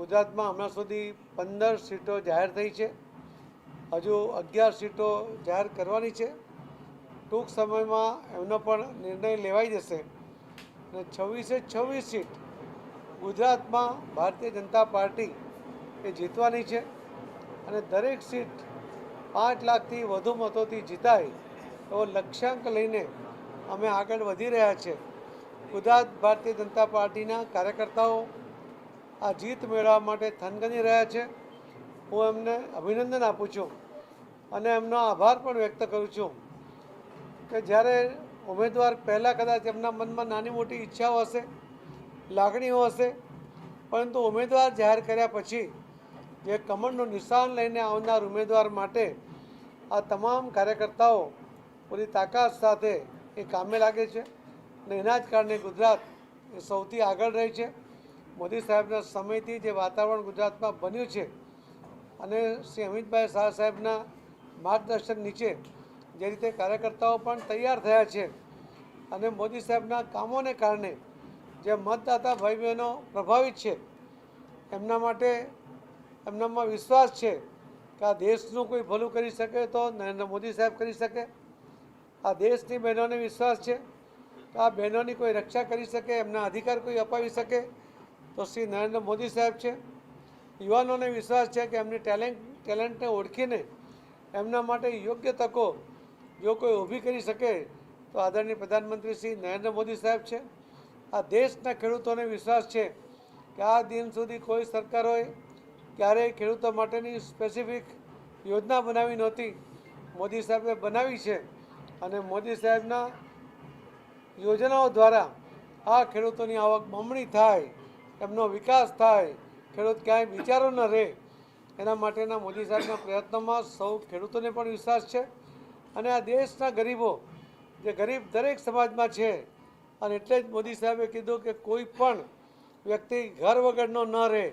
ગુજરાતમાં હમણાં સુધી પંદર સીટો જાહેર થઈ છે. હજુ અગિયાર સીટો જાહેર કરવાની છે. ટૂંક સમયમાં એમનો પણ નિર્ણય લેવાઈ જશે. અને છવ્વીસે છવ્વીસ સીટ ગુજરાતમાં ભારતીય જનતા પાર્ટી એ જીતવાની છે. અને દરેક સીટ પાંચ લાખથી વધુ મતોથી જીતાય એવો લક્ષ્યાંક લઈને અમે આગળ વધી રહ્યા છે. ગુજરાત ભારતીય જનતા પાર્ટીના કાર્યકર્તાઓ આ જીત મેળવવા માટે થનગની રહ્યા છે. હું એમને અભિનંદન આપું છું અને એમનો આભાર પણ વ્યક્ત કરું છું કે જ્યારે ઉમેદવાર પહેલાં કદાચ એમના મનમાં નાની મોટી ઈચ્છાઓ હશે, લાગણીઓ હશે, પરંતુ ઉમેદવાર જાહેર કર્યા પછી જે કમળનું નિશાન લઈને આવનાર ઉમેદવાર માટે આ તમામ કાર્યકર્તાઓ પૂરી તાકાત સાથે એ કામે લાગે છે અને એના જ કારણે ગુજરાત એ સૌથી આગળ રહી છે. મોદી સાહેબના સમયથી જે વાતાવરણ ગુજરાતમાં બન્યું છે અને શ્રી અમિતભાઈ શાહ સાહેબના માર્ગદર્શન નીચે જે રીતે કાર્યકર્તાઓ પણ તૈયાર થયા છે અને મોદી સાહેબના કામોને કારણે જે મતદાતા ભાઈ બહેનો પ્રભાવિત છે, એમના માટે એમનામાં વિશ્વાસ છે કે આ દેશનું કોઈ ભલું કરી શકે તો નરેન્દ્ર મોદી સાહેબ કરી શકે. આ દેશની બહેનોને વિશ્વાસ છે કે આ બહેનોની કોઈ રક્ષા કરી શકે, એમના અધિકાર કોઈ અપાવી શકે તો શ્રી નરેન્દ્ર મોદી સાહેબ છે. યુવાનોને વિશ્વાસ છે કે એમની ટેલેન્ટ, ટેલેન્ટને ઓળખીને એમના માટે યોગ્ય તકો જો કોઈ ઊભી કરી શકે, તો આદરણીય પ્રધાનમંત્રી શ્રી નરેન્દ્ર મોદી સાહેબ છે. આ દેશના ખેડૂતોને વિશ્વાસ છે કે આ દિન સુધી કોઈ સરકારોએ ક્યારેય ખેડૂતો માટેની સ્પેસિફિક યોજના બનાવી નહોતી. મોદી સાહેબે બનાવી છે અને મોદી સાહેબના યોજનાઓ દ્વારા આ ખેડૂતોની આવક બમણી થાય એમનો વિકાસ થાય. ખેડૂત ક્યાંય વિચારો ન રહે. એના માટેના મોદી સાહેબના પ્રયત્નોમાં સૌ ખેડૂતોને પણ વિશ્વાસ છે. અને આ દેશના ગરીબો, જે ગરીબ દરેક સમાજમાં છે, અને એટલે જ મોદી સાહેબે કીધું કે કોઈ પણ વ્યક્તિ ઘર વગરનો ન રહે,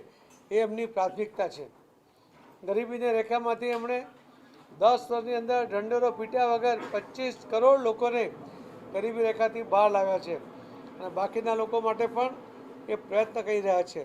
એ એમની પ્રાથમિકતા છે. ગરીબીની રેખામાંથી એમણે દસ વર્ષની અંદર ઢંઢેરો પીટ્યા વગર પચીસ કરોડ લોકોને ગરીબી રેખાથી બહાર લાવ્યા છે. અને બાકીના લોકો માટે પણ એ પ્રયત્ન કરી રહ્યા છે.